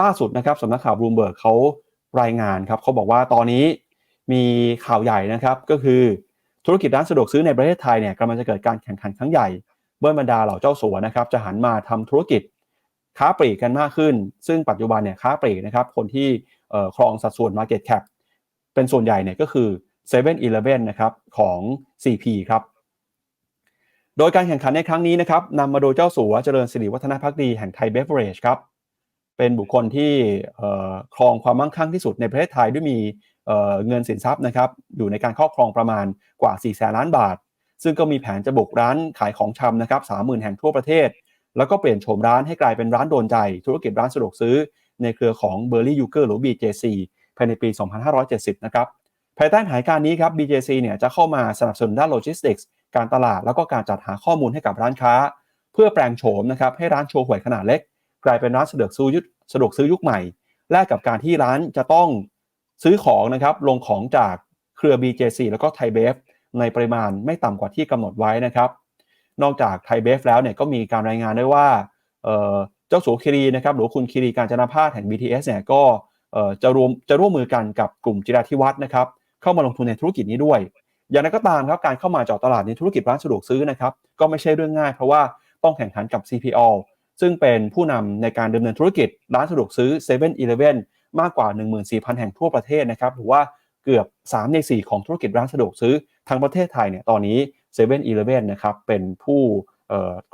ล่าสุดนะครับสำนักข่าวบลูมเบิร์กเขารายงานครับเขาบอกว่าตอนนี้มีข่าวใหญ่นะครับก็คือธุรกิจร้านสะดวกซื้อในประเทศไทยเนี่ยกำลังจะเกิดการแข่งขันครั้งใหญ่เมื่องบรรดาเหล่าเจ้าสัวนะครับจะหันมาทำธุรกิจค้าปลีกกันมากขึ้น ซึ่งปัจจุบันเนี่ยค้าปลีกนะครับคนที่ครองสัดส่วน Market Cap เป็นส่วนใหญ่เนี่ยก็คือ7 e เ e ่ e อนะครับของ CP ครับโดยการแข่งขันในครั้งนี้นะครับนำมาโดยเจ้าสัวเจริญสิริวัฒนพักดีแห่งไทยเบฟเวอเรจครับ เป็นบุคคลที่ครองความมั่งคั่งที่สุดในประเทศไทยด้วยมีเงินสินทรัพย์นะครับอยู่ในการครอบครองประมาณกว่า4แสนล้านบาท ซึ่งก็มีแผนจะบุกร้านขายของชำนะครับ30,000แห่งทั่วประเทศ แล้วก็เปลี่ยนโฉมร้านให้กลายเป็นร้านโดนใจ ธุรกิจร้านสะดวกซื้อ ในเครือของ b u r r y u g e r หรือ BJC ภายในปี 2570 นะครับภายใต้แผนการนี้ครับ BJC เนี่ยจะเข้ามาสนับสนุนด้านโลจิสติกส์การตลาดแล้วก็การจัดหาข้อมูลให้กับร้านค้า เพื่อแปลงโฉมนะครับให้ร้านโชว์หวยขนาดเล็ก กลายเป็นร้านสะดวกซื้อยุสะดวกซื้อยุคใหม่ แลกกับการที่ร้านจะต้องซื้อของนะครับลงของจากเครือ BJC แล้วก็ไทยเบฟในปริมาณไม่ต่ำกว่าที่กำหนดไว้นะครับ นอกจากไทยเบฟแล้วเนี่ยก็มีการรายงานด้วยว่าเจ้าสัวคิรีนะครับหรือคุณคิรีการจนาพาสแห่ง BTS เนี่ยก็จะรวมจะร่วมมือกันกับกลุ่มจิราธิวัฒน์นะครับเข้ามาลงทุนในธุรกิจนี้ด้วย อย่างไรก็ตามครับการเข้ามาเจาะตลาดในธุรกิจร้านสะดวกซื้อนะครับก็ไม่ใช่เรื่องง่ายเพราะว่าต้องแข่งขันกับ CPO ซึ่งเป็นผู้นำในการดำเนินธุรกิจร้านสะดวกซื้อ7 e เ e ่ e อมากกว่า 14,000 แห่งทั่วประเทศนะครับหรือว่าเกือบ 3 ใน 4 ของธุรกิจร้านสะดวกซื้อทั้งประเทศไทยเนี่ยตอนนี้7 e เ e ่ e อนะครับเป็นผู้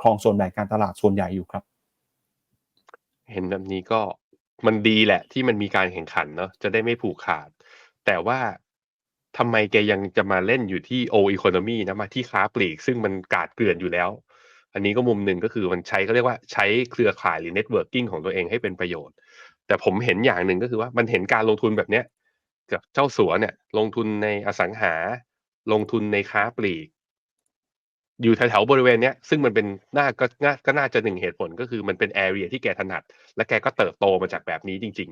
ครองส่วนแบ่งการตลาดส่วนใหญ่อยู่ครับ เห็นแบบนี้ก็มันดีแหละที่มันมีการแข่งขันเนาะจะได้ไม่ผูกขาด แต่ว่าทำไมแกยังจะมาเล่นอยู่ที่โออีโคโนมีนะมาที่ค้าปลีก ซึ่งมันกาดเกลื่อนอยู่แล้ว อันนี้ก็มุมหนึ่งก็คือมันใช้เขาเรียกว่าใช้เครือข่ายหรือเน็ตเวิร์กิ่งของตัวเองให้เป็นประโยชน์ แต่ผมเห็นอย่างหนึ่งก็คือว่ามันเห็นการลงทุนแบบเนี้ยกับเจ้าสัวเนี่ย ลงทุนในอสังหา ลงทุนในค้าปลีก อยู่แถวๆบริเวณเนี้ยซึ่งมันเป็นน่าก็น่าก็น่าจะหนึ่งเหตุผลก็คือมันเป็นแอเรียที่แกถนัด และแกก็เติบโตมาจากแบบนี้จริง